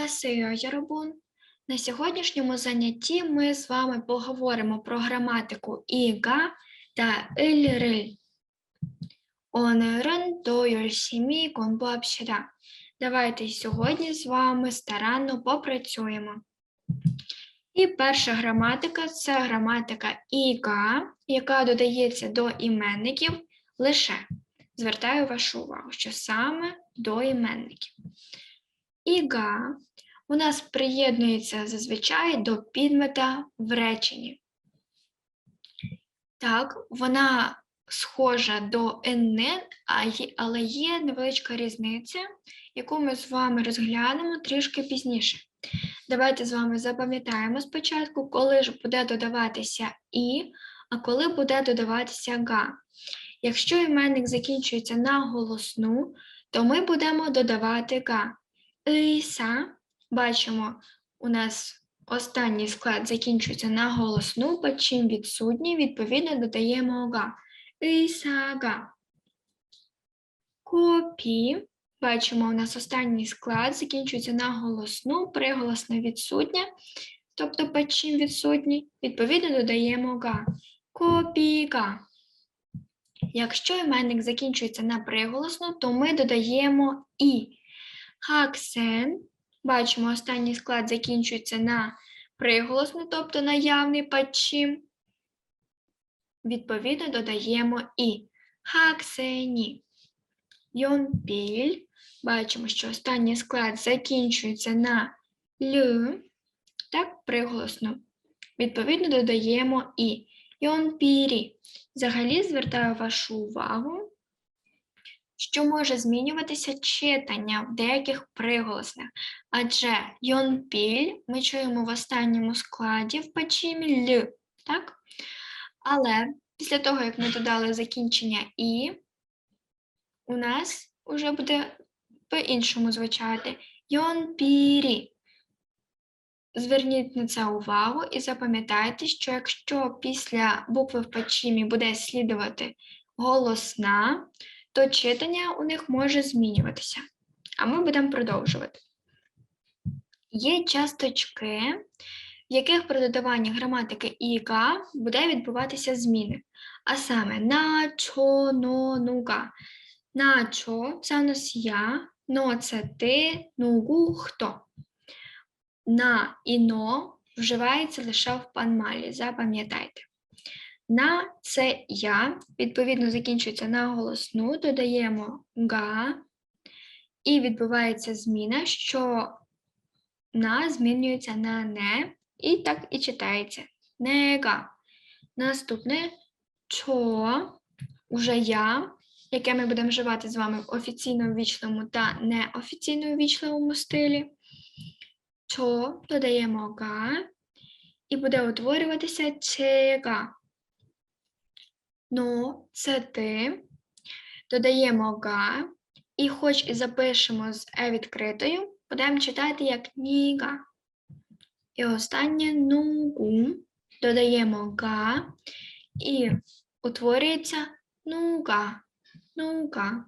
안녕하세요, 여러분. На сьогоднішньому занятті ми з вами поговоримо про граматику іга та 일을. 오늘은 또 열심히 공부합시다. Давайте сьогодні з вами старанно попрацюємо. І перша граматика це граматика іга, яка додається до іменників лише. Звертаю вашу увагу, що саме до іменників. Іга у нас приєднується зазвичай до підмета в реченні. Так, вона схожа до НН, але є невеличка різниця, яку ми з вами розглянемо трішки пізніше. Давайте з вами запам'ятаємо спочатку, коли ж буде додаватися і, а коли буде додаватися га. Якщо іменник закінчується на голосну, то ми будемо додавати га. Іса, бачимо, у нас останній склад закінчується на голосну, бо чим відсутній, відповідно додаємо га. Ісага. Копі. Бачимо, у нас останній склад закінчується на голосну, приголосна відсутня, тобто по чим відсутній, відповідно додаємо га. Копіга. Якщо іменник закінчується на приголосну, то ми додаємо і. Хаксен. Бачимо, останній склад закінчується на приголосну, тобто наявний падчим. Відповідно, додаємо і. Хаксені. Йонпіль. Бачимо, що останній склад закінчується на л, так, приголосно. Відповідно, додаємо і. Йонпірі. Взагалі звертаю вашу увагу, що може змінюватися читання в деяких приголосних, адже йонпіль ми чуємо в останньому складі в пачімі л, так? Але після того, як ми додали закінчення і, у нас вже буде по-іншому звучати йонпірі. Зверніть на це увагу і запам'ятайте, що якщо після букви в пачімі буде слідувати голосна, то читання у них може змінюватися. А ми будемо продовжувати. Є часточки, в яких при додаванні граматики і іга буде відбуватися зміни. А саме на, чо, но, нуга. На чо це у нас я, но це ти, нугу хто. На і но вживається лише в панмалі, запам'ятайте. На це я, відповідно, закінчується на голосну, додаємо га, і відбувається зміна, що на змінюється на не, і так і читається. Нега. Наступне чо, уже я, яке ми будемо вживати з вами в офіційно ввічливому та неофіційно ввічливому стилі. Чо додаємо га, і буде утворюватися чега ну, це ти. Додаємо га. І хоч і запишемо з е відкритою, будемо читати як ніга. І останнє нугу. Додаємо га і утворюється нуга. Нуга.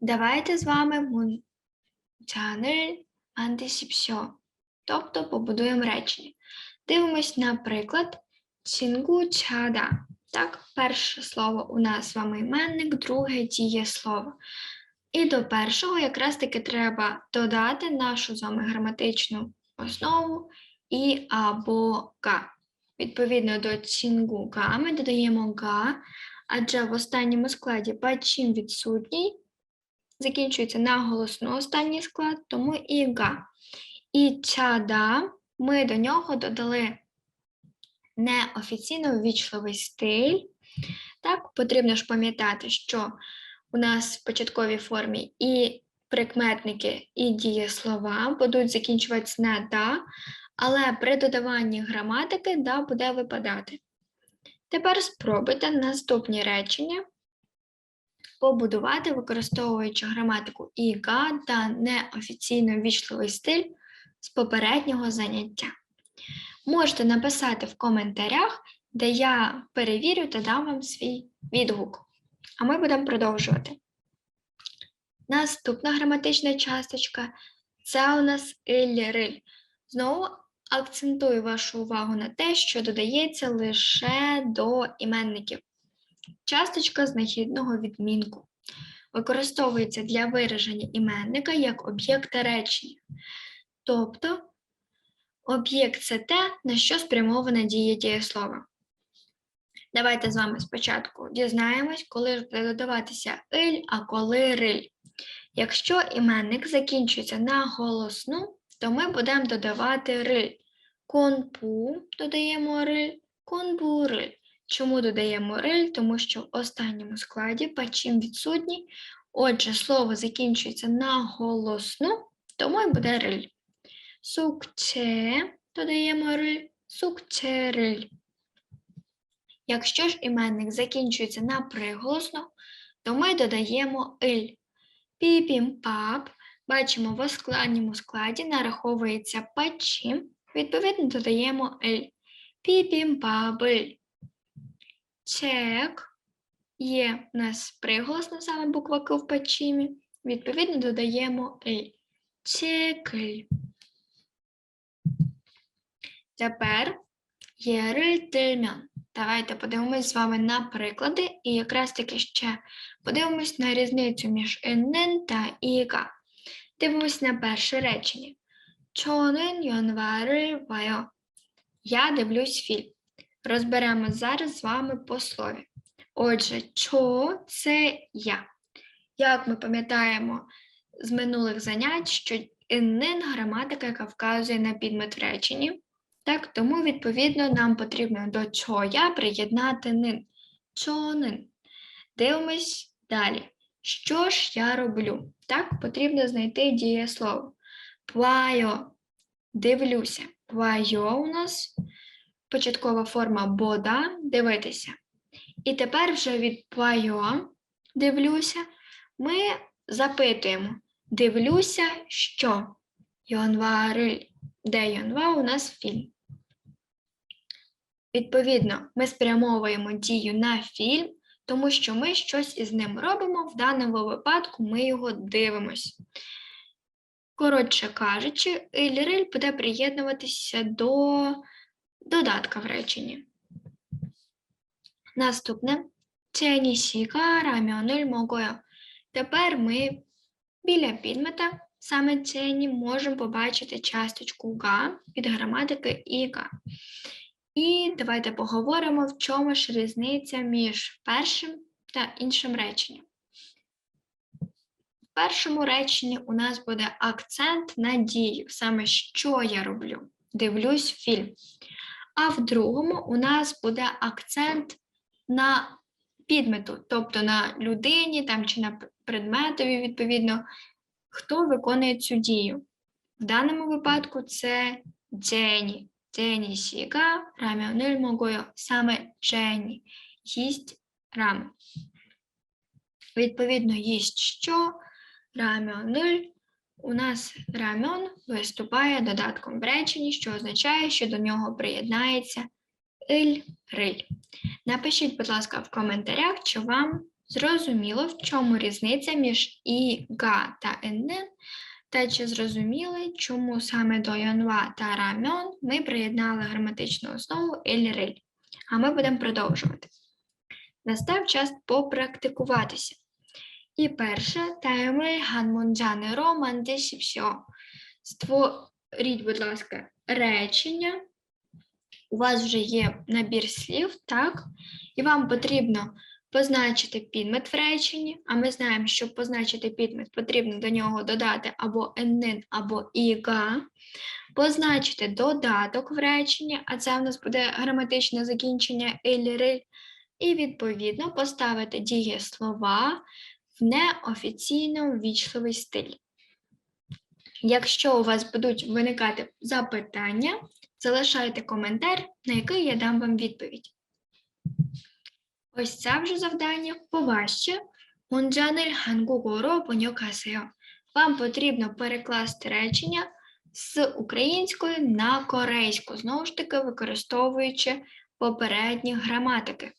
Давайте з вами мунтянель антисіпсьо. Тобто побудуємо речення. Дивимось, на приклад Цінгу чада. Так, перше слово у нас з вами іменник, друге діє дієслово. І до першого якраз таки треба додати нашу з вами граматичну основу і або га. Відповідно до цінгу га ми додаємо га, адже в останньому складі бачим відсутній. Закінчується на голосну останній склад, тому і га. І чада ми до нього додали неофіційно ввічливий стиль. Так, потрібно ж пам'ятати, що у нас в початковій формі і прикметники, і дієслова будуть закінчуватися на да, але при додаванні граматики да буде випадати. Тепер спробуйте наступні речення побудувати, використовуючи граматику іга та неофіційно ввічливий стиль з попереднього заняття. Можете написати в коментарях, де я перевірю та дам вам свій відгук. А ми будемо продовжувати. Наступна граматична часточка це у нас іль-риль. Знову акцентую вашу увагу на те, що додається лише до іменників. Часточка знахідного відмінку використовується для вираження іменника як об'єкта речення. Тобто об'єкт це те, на що спрямована дія дієслова. Давайте з вами спочатку дізнаємось, коли буде додаватися иль, а коли риль. Якщо іменник закінчується на голосну, то ми будемо додавати риль. Конпу додаємо риль, конбу риль. Чому додаємо риль? Тому що в останньому складі пачім відсутній. Отже, слово закінчується на голосну, тому й буде риль. Сукче додаємо риль, сукче риль. Якщо ж іменник закінчується на приголосну, то ми додаємо иль. Піпім-пап, бачимо, в оскладньому складі нараховується пачім, відповідно додаємо иль. Піпім-пабиль. Чек. Є у нас приголосна саме буква К в пачімі, відповідно додаємо иль. Чекль. Тепер єрель тельмян. Давайте подивимось з вами на приклади, і якраз таки ще подивимось на різницю між «нн» та іка. Дивимось на перше речення. Чонен йонварель вайо. Я дивлюсь фільм. Розберемо зараз з вами по слові. Отже, чо це я. Як ми пам'ятаємо з минулих занять, що «нн» – граматика, яка вказує на підмет в реченні. Так, тому, відповідно, нам потрібно до чого я приєднати нин. Чонин. Дивимось далі. Що ж я роблю? Так, потрібно знайти дієслово. Пвайо. Дивлюся. Пвайо у нас початкова форма бода дивитися. І тепер вже від пвайо дивлюся, ми запитуємо: дивлюся, що? Йонвариль. Де Йонва у нас фільм. Відповідно, ми спрямовуємо дію на фільм, тому що ми щось із ним робимо, в даному випадку ми його дивимось. Коротше кажучи, іль-риль буде приєднуватися до додатка в реченні. Наступне Ценісіка рамьонель могою. Тепер ми біля підмета, саме цені, можемо побачити часточку га від граматики іга. І давайте поговоримо, в чому ж різниця між першим та іншим реченням. В першому реченні у нас буде акцент на дію, саме що я роблю. Дивлюсь фільм. А в другому у нас буде акцент на підмету, тобто на людині там, чи на предметові, відповідно, хто виконує цю дію. В даному випадку це Джені. 제니 씨가 라면을 먹어요. 3. Jenny їсть рамен. Відповідно, їсть що? Раменель. У нас рамен виступає додатком в реченні, що означає, що до нього приєднається иль-риль. Напишіть, будь ласка, в коментарях, чи вам зрозуміло, в чому різниця між і, га та еннен та чи зрозуміли, чому саме до янва та рамьон ми приєднали граматичну основу ель-риль. А ми будемо продовжувати. Настав час попрактикуватися. І перше, тайми ганмунджани романтишіпсьо. Створіть, будь ласка, речення. У вас вже є набір слів, так? І вам потрібно позначити підмет в реченні, а ми знаємо, щоб позначити підмет, потрібно до нього додати або еннин, або іга, позначити додаток в реченні, а це в нас буде граматичне закінчення ель-риль, і відповідно поставити дієслова в неофіційно ввічливий стиль. Якщо у вас будуть виникати запитання, залишайте коментар, на який я дам вам відповідь. Ось це вже завдання поважче. Мунджанель Гангугоро поньокасео. Вам потрібно перекласти речення з української на корейську, знову ж таки, використовуючи попередні граматики.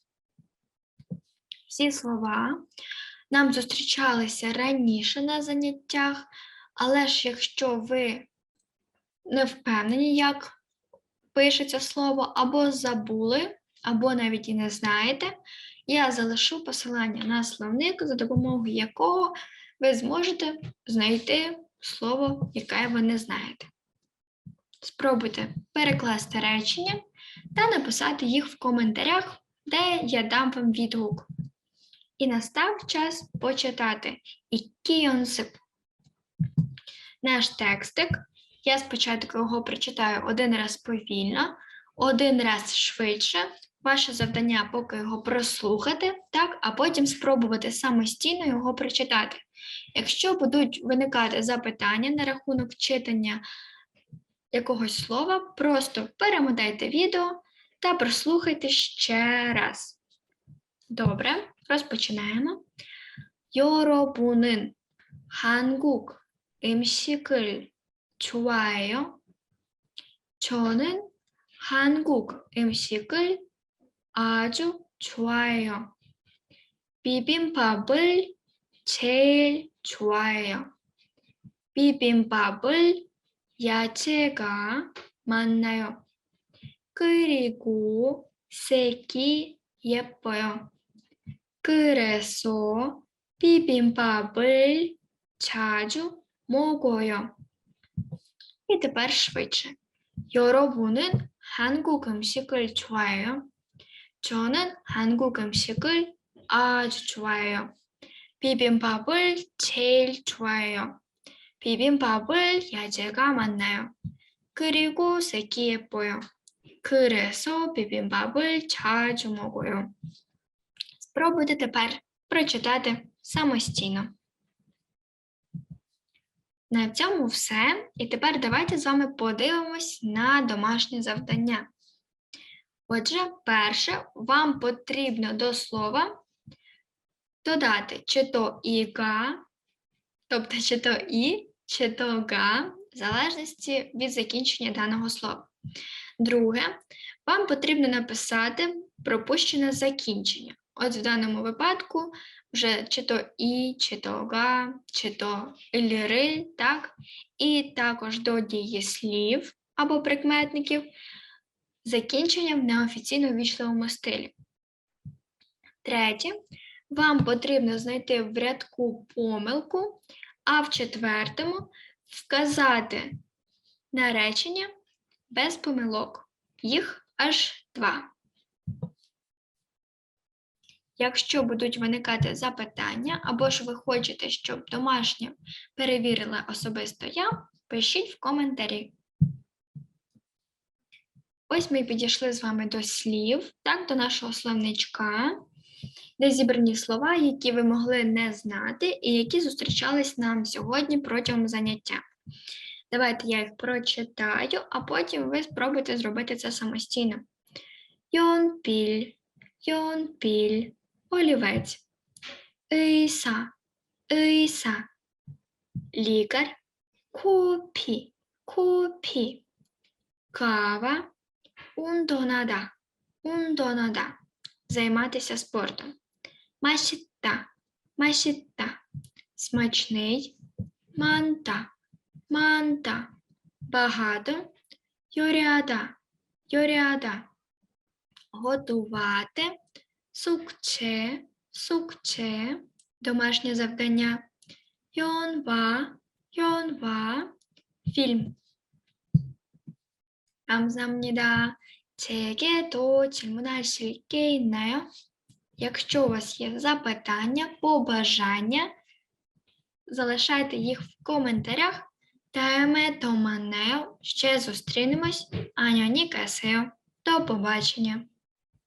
Всі слова нам зустрічалися раніше на заняттях, але ж якщо ви не впевнені, як пишеться слово, або забули або навіть і не знаєте, я залишу посилання на словник, за допомогою якого ви зможете знайти слово, яке ви не знаєте. Спробуйте перекласти речення та написати їх в коментарях, де я дам вам відгук. І настав час почитати Ікіонсип. Наш текстик. Я спочатку його прочитаю один раз повільно, один раз швидше. Ваше завдання поки його прослухати, так, а потім спробувати самостійно його прочитати. Якщо будуть виникати запитання на рахунок читання якогось слова, просто перемотайте відео та прослухайте ще раз. Добре, розпочинаємо. 여러분은 한국 음식을 좋아해요? 저는 한국 음식을 아주 좋아해요. 비빔밥을 제일 좋아해요. 비빔밥을 야채가 많아요. 그리고 색이 예뻐요. 그래서 비빔밥을 자주 먹어요. І тепер швидше. 여러분은 한국 음식을 좋아해요? 저는 한국 음식을 아주 좋아해요. 비빔밥을 제일 좋아해요. 비빔밥을 야채가 많나요? 그리고 색이 예뻐요. 그래서 비빔밥을 자주 먹어요. Спробуйте тепер прочитати самостійно. На цьому все. І тепер давайте з вами подивимось на домашнє завдання. Отже, перше, вам потрібно до слова додати чи то іга, тобто чи то і, чи то га, в залежності від закінчення даного слова. Друге, вам потрібно написати пропущене закінчення. От в даному випадку вже чи то і, чи то га, чи то іліриль, так? І також до дієслів або прикметників закінчення в неофіційно вічливому стилі. Третє, вам потрібно знайти в рядку помилку, а в четвертому вказати на речення без помилок. Їх аж два. Якщо будуть виникати запитання, або ж ви хочете, щоб домашнє перевірила особисто я, пишіть в коментарі. Ось ми підійшли з вами до слів, так, до нашого словничка, де зібрані слова, які ви могли не знати, і які зустрічались нам сьогодні протягом заняття. Давайте я їх прочитаю, а потім ви спробуйте зробити це самостійно. Йонпіль, йонпіль, олівець, іса, іса, лікар, купі, купі, кава. 운동하다, 운동하다, займатися спортом. 맛있다, 맛있다, смачний, 많다, 많다, багато, 요리하다, 요리하다, готувати, сукче, сукче, домашнє завдання, йонва, йонва, фільм. 감사합니다. 제게 더 질문하실 게 있나요? Якщо у вас є запитання, побажання, залишайте їх в коментарях. Тайме то мене. Ще зустрінемось. Аньоні касео. До побачення.